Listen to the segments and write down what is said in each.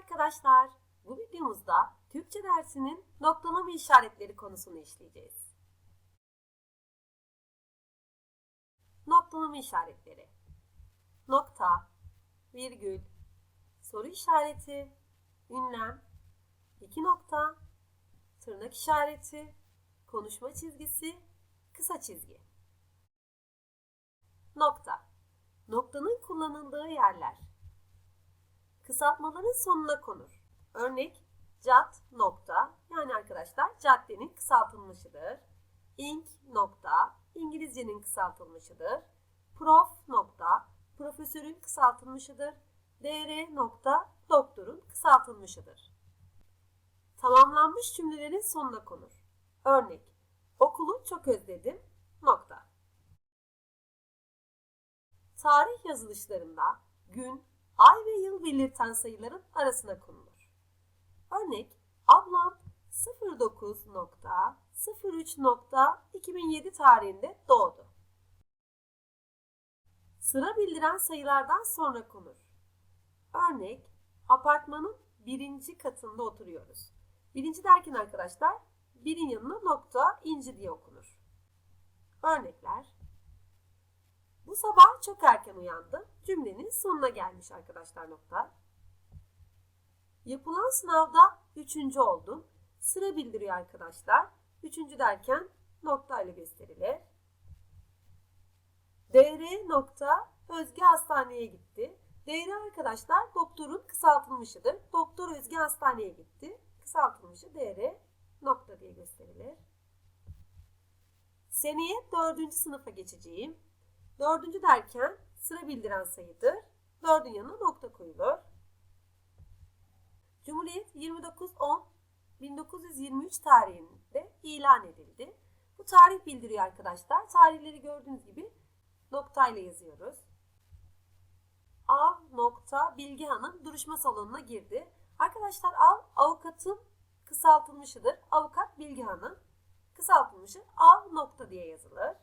arkadaşlar. Bu videomuzda Türkçe dersinin noktalama işaretleri konusunu işleyeceğiz. Noktalama işaretleri. Nokta, virgül, soru işareti, ünlem, iki nokta, tırnak işareti, konuşma çizgisi, kısa çizgi. Nokta. Noktanın kullanıldığı yerler. Kısaltmaların sonuna konur. Örnek cad nokta yani arkadaşlar caddenin kısaltılmışıdır. Ink nokta İngilizcenin kısaltılmışıdır. Prof nokta profesörün kısaltılmışıdır. Dr nokta doktorun kısaltılmışıdır. Tamamlanmış cümlelerin sonuna konur. Örnek okulu çok özledim nokta. Tarih yazılışlarında gün, ay ve yıl belirten sayıların arasına konulur. Örnek ablam 09.03.2007 tarihinde doğdu. Sıra bildiren sayılardan sonra konur. Örnek apartmanın birinci katında oturuyoruz. Birinci derken arkadaşlar birin yanına nokta inci diye okunur. Örnekler bu sabah çok erken uyandım. Cümlenin sonuna gelmiş arkadaşlar nokta. Yapılan sınavda üçüncü oldum. Sıra bildiriyor arkadaşlar. Üçüncü derken nokta ile gösterilir. DR nokta Özge hastaneye gitti. DR arkadaşlar doktorun kısaltılmışıdır. Doktor Özge hastaneye gitti. Kısaltılmışı DR nokta diye gösterilir. Seneye dördüncü sınıfa geçeceğim. Dördüncü derken sıra bildiren sayıdır. Dördün yanına nokta koyulur. Cumhuriyet 29.10.1923 tarihinde ilan edildi. Bu tarih bildiriyor arkadaşlar. Tarihleri gördüğünüz gibi noktayla yazıyoruz. Av nokta Bilge Hanım duruşma salonuna girdi. Arkadaşlar av avukatın kısaltılmışıdır. Avukat Bilge Hanım kısaltılmışı av nokta diye yazılır.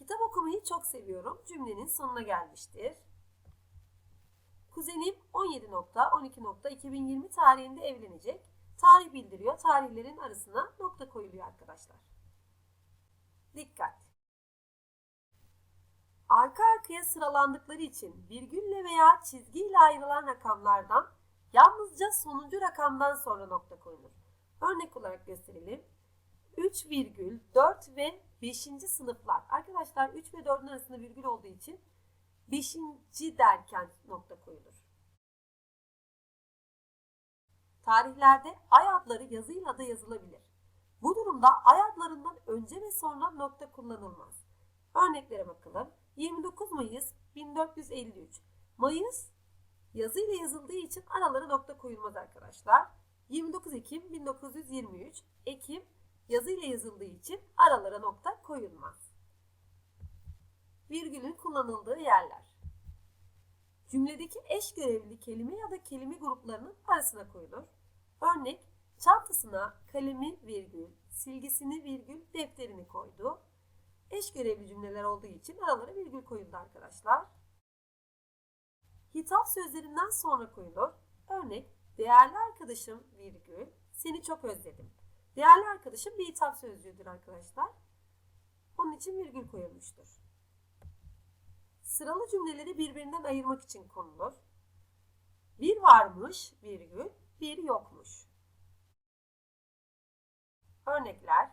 Kitap okumayı çok seviyorum. Cümlenin sonuna gelmiştir. Kuzenim 17.12.2020 tarihinde evlenecek. Tarih bildiriyor. Tarihlerin arasına nokta koyuluyor arkadaşlar. Dikkat! Arka arkaya sıralandıkları için virgülle veya çizgiyle ayrılan rakamlardan yalnızca sonuncu rakamdan sonra nokta koyulur. Örnek olarak gösterelim. 3 virgül 4 ve 5. sınıflar. Arkadaşlar 3 ve 4'ün arasında virgül olduğu için 5. derken nokta koyulur. Tarihlerde ay adları yazıyla da yazılabilir. Bu durumda ay adlarından önce ve sonra nokta kullanılmaz. Örneklere bakalım. 29 Mayıs 1453. Mayıs yazıyla yazıldığı için aralara nokta koyulmaz arkadaşlar. 29 Ekim 1923. Ekim yazıyla yazıldığı için aralara nokta koyulmaz. Virgülün kullanıldığı yerler. Cümledeki eş görevli kelime ya da kelime gruplarının arasına koyulur. Örnek çantasına kalemi virgül, silgisini virgül, defterini koydu. Eş görevli cümleler olduğu için aralara virgül koyuldu arkadaşlar. Hitap sözlerinden sonra koyulur. Örnek değerli arkadaşım virgül, seni çok özledim. Değerli arkadaşım bir hitap sözcüğüdür arkadaşlar. Onun için virgül koyulmuştur. Sıralı cümleleri birbirinden ayırmak için konulur. Bir varmış virgül, bir yokmuş. Örnekler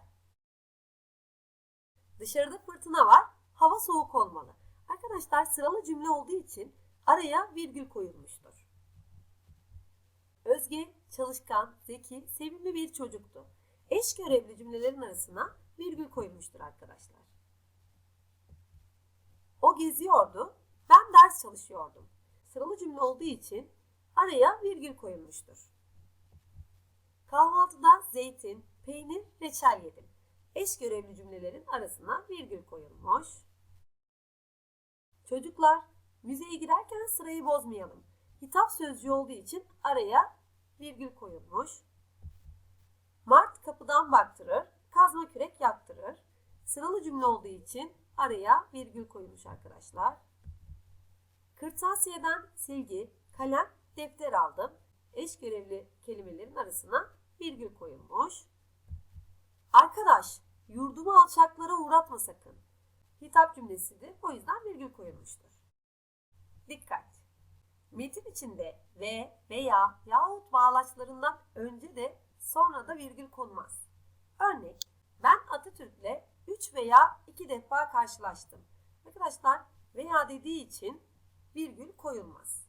Dışarıda fırtına var, hava soğuk olmalı. Arkadaşlar sıralı cümle olduğu için araya virgül koyulmuştur. Özge çalışkan, zeki, sevimli bir çocuktu. Eş görevli cümlelerin arasına virgül koyulmuştur arkadaşlar. O geziyordu, ben ders çalışıyordum. Sıralı cümle olduğu için araya virgül koyulmuştur. Kahvaltıda zeytin, peynir, reçel yedim. Eş görevli cümlelerin arasına virgül koyulmuş. Çocuklar, müzeye giderken sırayı bozmayalım. Hitap sözcüğü olduğu için araya virgül koyulmuş. Mart kapıdan baktırır, kazma kürek yaktırır. Sıralı cümle olduğu için araya virgül koyulmuş arkadaşlar. Kırtasiyeden silgi, kalem, defter aldım. Eş görevli kelimelerin arasına virgül koyulmuş. Arkadaş, yurdumu alçaklara uğratma sakın. Hitap cümlesidir. O yüzden virgül koyulmuştur. Dikkat! Metin içinde ve, veya, yahut bağlaçlarından önce de sonra da virgül konmaz. Örnek, ben Atatürk'le 3 veya 2 defa karşılaştım. Arkadaşlar veya dediği için virgül koyulmaz.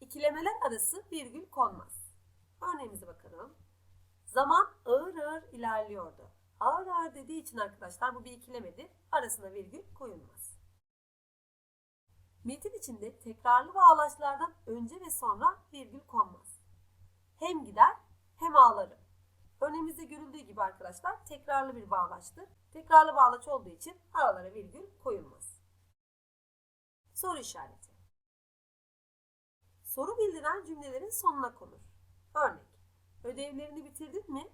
İkilemeler arası virgül konmaz. Örneğimize bakalım. Zaman ağır ağır ilerliyordu. Ağır ağır dediği için arkadaşlar bu bir ikilemedir. Arasına virgül koyulmaz. Metin içinde tekrarlı bağlaçlardan önce ve sonra virgül konmaz. Hem gider hem ağlarım. Örneğimizde görüldüğü gibi arkadaşlar tekrarlı bir bağlaçtır. Tekrarlı bağlaç olduğu için aralara virgül koyulmaz. Soru işareti. Soru bildiren cümlelerin sonuna konur. Örnek. Ödevlerini bitirdin mi?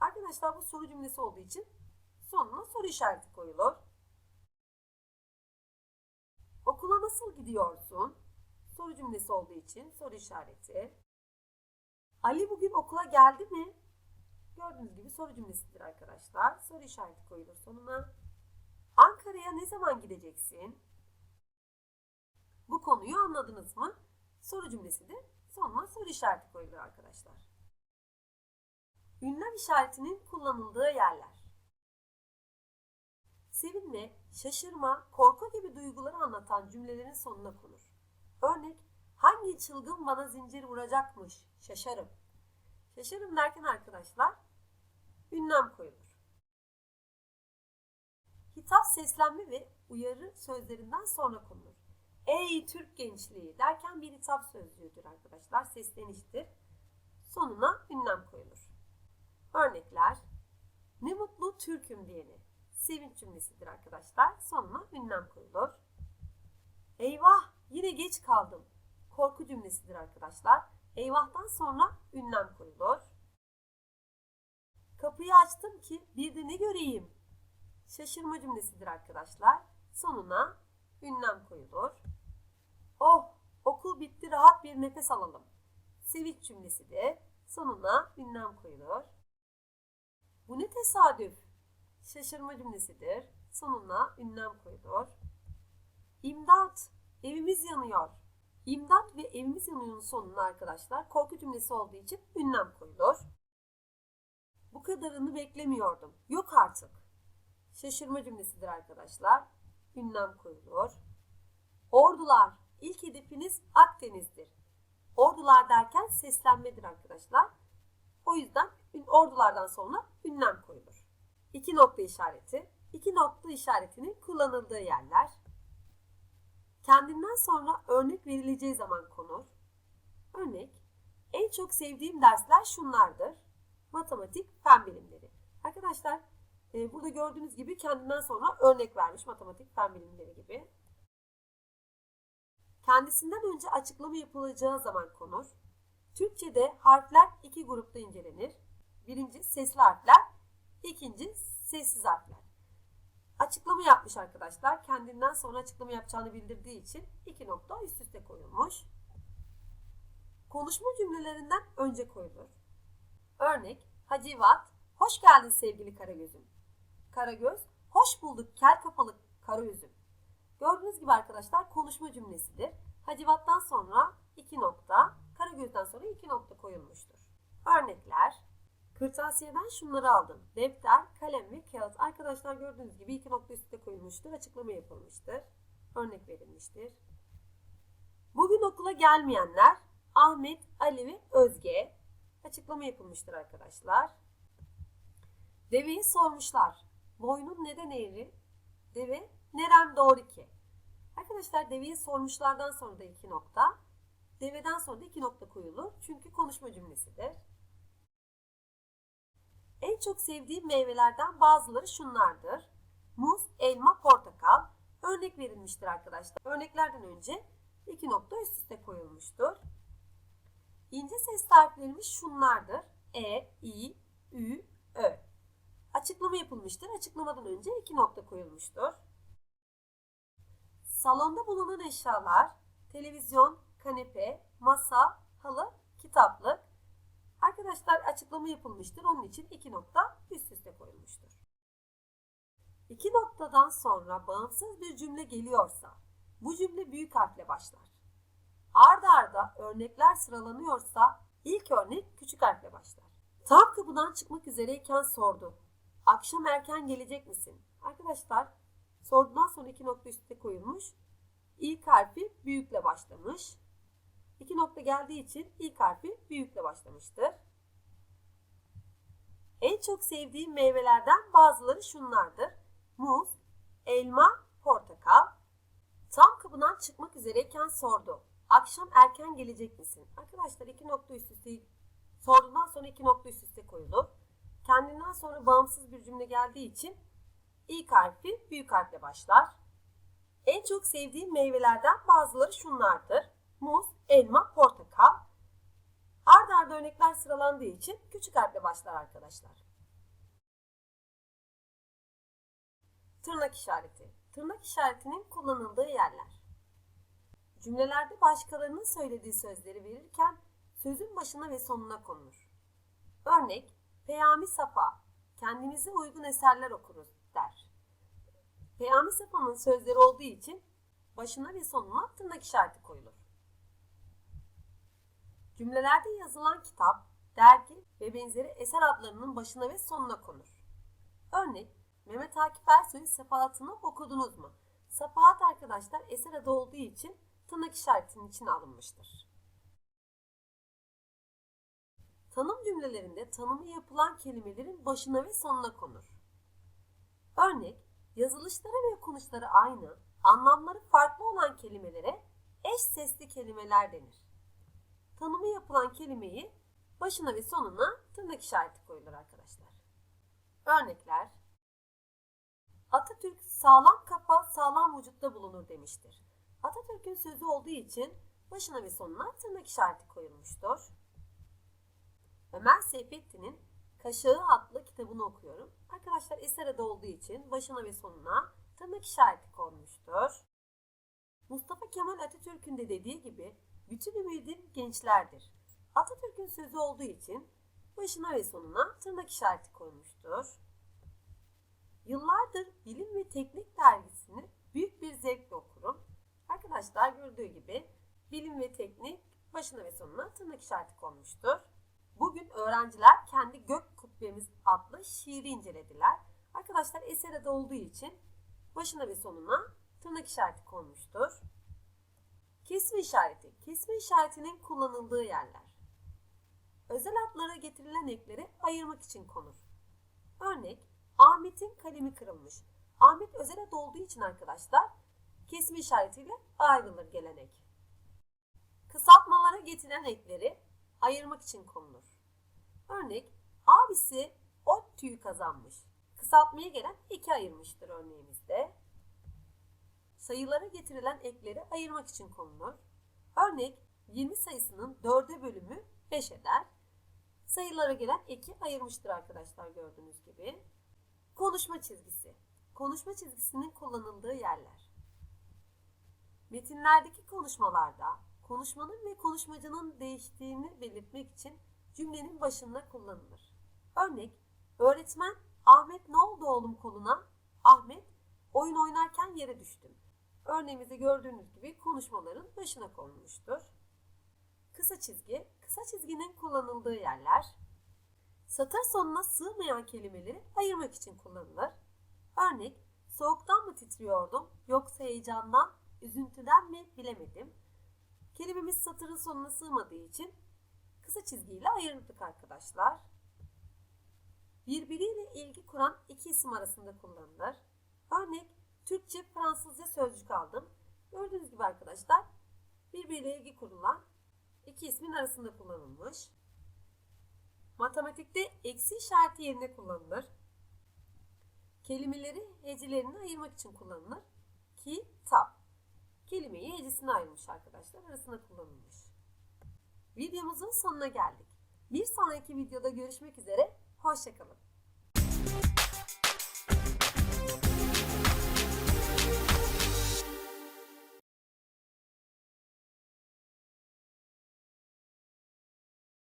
Arkadaşlar bu soru cümlesi olduğu için sonuna soru işareti koyulur. Okula nasıl gidiyorsun? Soru cümlesi olduğu için soru işareti. Ali bugün okula geldi mi? Gördüğünüz gibi soru cümlesidir arkadaşlar. Soru işareti koyulur sonuna. Ankara'ya ne zaman gideceksin? Bu konuyu anladınız mı? Soru cümlesidir. Sonuna soru işareti koyulur arkadaşlar. Ünlem işaretinin kullanıldığı yerler. Sevinme, şaşırma, korku gibi duyguları anlatan cümlelerin sonuna konur. Örnek, hangi çılgın bana zincir vuracakmış? Şaşarım. Şaşarım derken arkadaşlar, ünlem koyulur. Hitap, seslenme ve uyarı sözlerinden sonra konulur. Ey Türk gençliği derken bir hitap sözcüğüdür arkadaşlar. Sesleniştir. Sonuna ünlem koyulur. Örnekler. Ne mutlu Türk'üm diyeni. Sevinç cümlesidir arkadaşlar. Sonuna ünlem koyulur. Eyvah yine geç kaldım. Korku cümlesidir arkadaşlar. Eyvahtan sonra ünlem koyulur. Kapıyı açtım ki bir de ne göreyim? Şaşırma cümlesidir arkadaşlar. Sonuna ünlem koyulur. Oh okul bitti rahat bir nefes alalım. Sevinç cümlesidir. Sonuna ünlem koyulur. Bu ne tesadüf? Şaşırma cümlesidir. Sonuna ünlem koyulur. İmdat! Evimiz yanıyor. İmdat ve evimiz sonuna arkadaşlar korku cümlesi olduğu için ünlem koyulur. Bu kadarını beklemiyordum. Yok artık. Şaşırma cümlesidir arkadaşlar. Ünlem koyulur. Ordular. İlk hedefiniz Akdeniz'dir. Ordular derken seslenmedir arkadaşlar. O yüzden ordulardan sonra ünlem koyulur. İki nokta işareti. İki nokta işaretinin kullanıldığı yerler. Kendinden sonra örnek verileceği zaman konur. Örnek, en çok sevdiğim dersler şunlardır. Matematik, fen bilimleri. Arkadaşlar e, burada gördüğünüz gibi kendinden sonra örnek vermiş matematik, fen bilimleri gibi. Kendisinden önce açıklama yapılacağı zaman konur. Türkçe'de harfler iki grupta incelenir. Birinci sesli harfler, ikinci sessiz harfler. Açıklama yapmış arkadaşlar. Kendinden sonra açıklama yapacağını bildirdiği için iki nokta üst üste koyulmuş. Konuşma cümlelerinden önce koyulur. Örnek Hacivat, hoş geldin sevgili Karagöz'üm. Karagöz, hoş bulduk kel kafalı Karagöz'üm. Gördüğünüz gibi arkadaşlar konuşma cümlesidir. Hacivat'tan sonra iki nokta, Karagöz'den sonra iki nokta koyulmuştur. Örnekler, kırtasiyeden şunları aldım. Defter, kalem ve kağıt. Arkadaşlar gördüğünüz gibi iki nokta üstte koyulmuştur. Açıklama yapılmıştır. Örnek verilmiştir. Bugün okula gelmeyenler Ahmet, Ali ve Özge. Açıklama yapılmıştır arkadaşlar. Deveyi sormuşlar. Boynun neden eğri? Deve nerem doğru ki? Arkadaşlar deveyi sormuşlardan sonra da iki nokta. Deveden sonra da iki nokta koyulur. Çünkü konuşma cümlesidir. En çok sevdiğim meyvelerden bazıları şunlardır. Muz, elma, portakal. Örnek verilmiştir arkadaşlar. Örneklerden önce iki nokta üst üste koyulmuştur. İnce ses harflerimiz şunlardır. E, I, Ü, Ö. Açıklama yapılmıştır. Açıklamadan önce iki nokta koyulmuştur. Salonda bulunan eşyalar televizyon, kanepe, masa, halı, kitaplık. Arkadaşlar açıklama yapılmıştır. Onun için iki nokta üst üste koyulmuştur. İki noktadan sonra bağımsız bir cümle geliyorsa bu cümle büyük harfle başlar. Arda arda örnekler sıralanıyorsa ilk örnek küçük harfle başlar. Tam kapıdan çıkmak üzereyken sordu. Akşam erken gelecek misin? Arkadaşlar sordudan sonra iki nokta üstte koyulmuş. İlk harfi büyükle başlamış. İki nokta geldiği için ilk harfi büyükle başlamıştır. En çok sevdiğim meyvelerden bazıları şunlardır. Muz, elma, portakal. Tam kapıdan çıkmak üzereyken sordu. Akşam erken gelecek misin? Arkadaşlar iki nokta üst üste sorduğundan sonra iki nokta üst üste koyulur. Kendinden sonra bağımsız bir cümle geldiği için ilk harfi büyük harfle başlar. En çok sevdiğim meyvelerden bazıları şunlardır. Muz, elma, portakal. Arda örnekler sıralandığı için küçük harfle başlar arkadaşlar. Tırnak işareti. Tırnak işaretinin kullanıldığı yerler. Cümlelerde başkalarının söylediği sözleri verirken sözün başına ve sonuna konulur. Örnek, Peyami Safa, kendimize uygun eserler okuruz der. Peyami Safa'nın sözleri olduğu için başına ve sonuna tırnak işareti koyulur. Cümlelerde yazılan kitap, dergi ve benzeri eser adlarının başına ve sonuna konur. Örnek, Mehmet Akif Ersoy'un Sefahatını okudunuz mu? Safahat arkadaşlar eser adı olduğu için tırnak işaretinin içine alınmıştır. Tanım cümlelerinde tanımı yapılan kelimelerin başına ve sonuna konur. Örnek, yazılışları ve okunuşları aynı, anlamları farklı olan kelimelere eş sesli kelimeler denir. Tanımı yapılan kelimeyi başına ve sonuna tırnak işareti koyulur arkadaşlar. Örnekler Atatürk sağlam kafa sağlam vücutta bulunur demiştir. Atatürk'ün sözü olduğu için başına ve sonuna tırnak işareti koyulmuştur. Ömer Seyfettin'in Kaşağı adlı kitabını okuyorum. Arkadaşlar eser adı olduğu için başına ve sonuna tırnak işareti konmuştur. Mustafa Kemal Atatürk'ün de dediği gibi bütün ümidim gençlerdir. Atatürk'ün sözü olduğu için başına ve sonuna tırnak işareti koymuştur. Yıllardır bilim ve teknik dergisini büyük bir zevkle okurum. Arkadaşlar gördüğü gibi bilim ve teknik başına ve sonuna tırnak işareti konmuştur. Bugün öğrenciler kendi gök kubbemiz adlı şiiri incelediler. Arkadaşlar eser adı olduğu için başına ve sonuna tırnak işareti konmuştur. Kesme işareti. Kesme işaretinin kullanıldığı yerler. Özel adlara getirilen ekleri ayırmak için konur. Örnek, Ahmet'in kalemi kırılmış. Ahmet özel ad olduğu için arkadaşlar kesme işaretiyle ayrılır gelenek. Kısaltmalara getirilen ekleri ayırmak için konulur. Örnek, abisi ot tüyü kazanmış. Kısaltmaya gelen iki ayırmıştır örneğimizde. Sayılara getirilen ekleri ayırmak için konulur. Örnek, 20 sayısının 4'e bölümü 5 eder. Sayılara gelen eki ayırmıştır arkadaşlar gördüğünüz gibi. Konuşma çizgisi. Konuşma çizgisinin kullanıldığı yerler. Metinlerdeki konuşmalarda konuşmanın ve konuşmacının değiştiğini belirtmek için cümlenin başında kullanılır. Örnek, öğretmen Ahmet ne oldu oğlum koluna? Ahmet, oyun oynarken yere düştüm. Örneğimizde gördüğünüz gibi konuşmaların başına konulmuştur. Kısa çizgi, kısa çizginin kullanıldığı yerler. Satır sonuna sığmayan kelimeleri ayırmak için kullanılır. Örnek, soğuktan mı titriyordum yoksa heyecandan, üzüntüden mi bilemedim. Kelimemiz satırın sonuna sığmadığı için kısa çizgiyle ayırdık arkadaşlar. Birbiriyle ilgi kuran iki isim arasında kullanılır. Örnek, Türkçe, Fransızca sözcük aldım. Gördüğünüz gibi arkadaşlar birbiriyle ilgi kurulan iki ismin arasında kullanılmış. Matematikte eksi işareti yerine kullanılır. Kelimeleri hecelerini ayırmak için kullanılır. Kitap. Kelimeyi hecesine ayırmış arkadaşlar. Arasında kullanılmış. Videomuzun sonuna geldik. Bir sonraki videoda görüşmek üzere. Hoşçakalın.